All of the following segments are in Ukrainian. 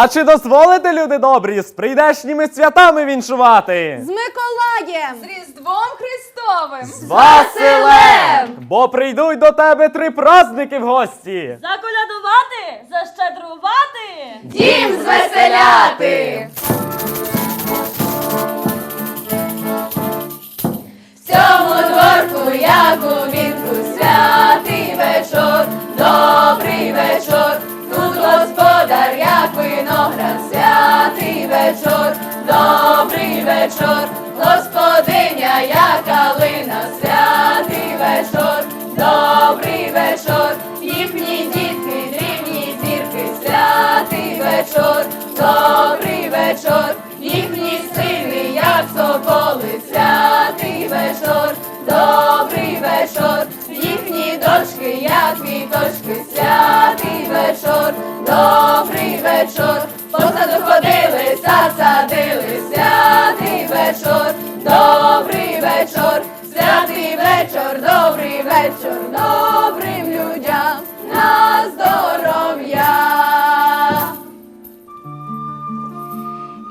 А чи дозволите, люди добрі, з прийдешніми святами віншувати? З Миколаєм! З Різдвом Христовим! З Василем! Бо прийдуть до тебе три праздники в гості. Заколядувати, защедрувати. Дім звеселяти! В цьому дворку, як у вінку, святий вечор, добрий вечор, як виноград, святий вечор, добрий вечор, господиня, як калина, святий вечор, добрий вечор, їхні дітки, дрібні зірки, святий вечор, добрий вечор, їхні сини, як соколи, святий вечор, добрий вечор, їхні дочки, як квіточки, святий вечор, добрий вечор, посаду ходили, засадили, святий вечор, добрий вечор, святий вечор, добрий вечор, добрим людям на здоров'я.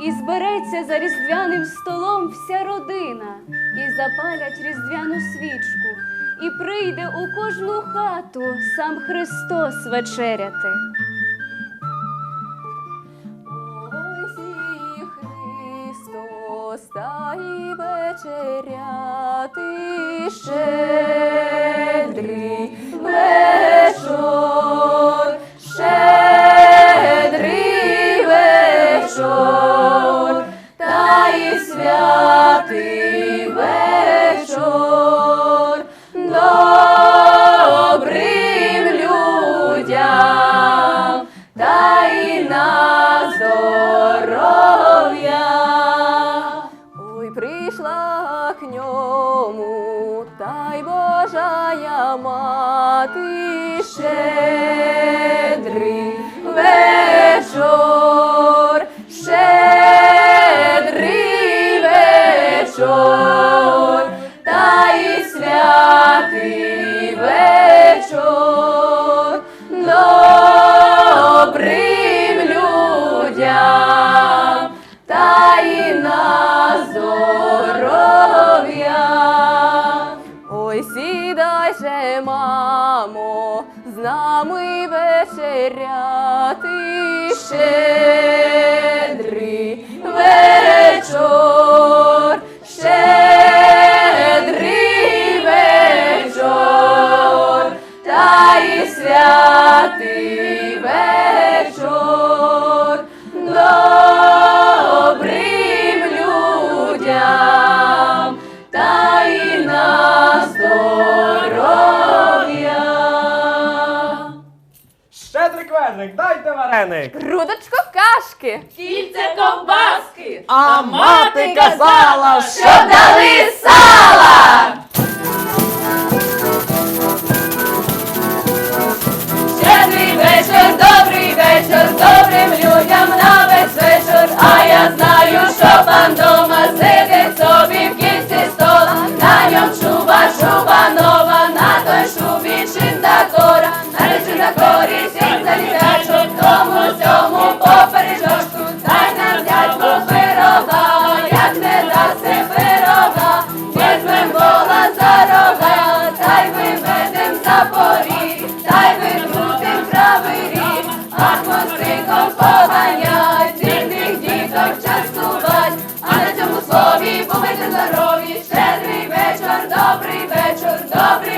І збереться за різдвяним столом вся родина, і запалять різдвяну свічку, і прийде у кожну хату сам Христос вечеряти. Ось і Христос та й вечеряти щедрий вечор, Божая мати щедрий вечор, нами вечеряти щедрий вечор, вареник. Грудочко кашки. Кільце ковбаски, А мати казала, що що дали сала. Вола за рога, та й виведем за поріг, та й викрутим правий ріг, а хвостиком поганять, дивних діток частувать, а на цьому слові побити здорові, щедрий вечір, добрий вечір, добрим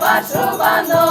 chupa chupando.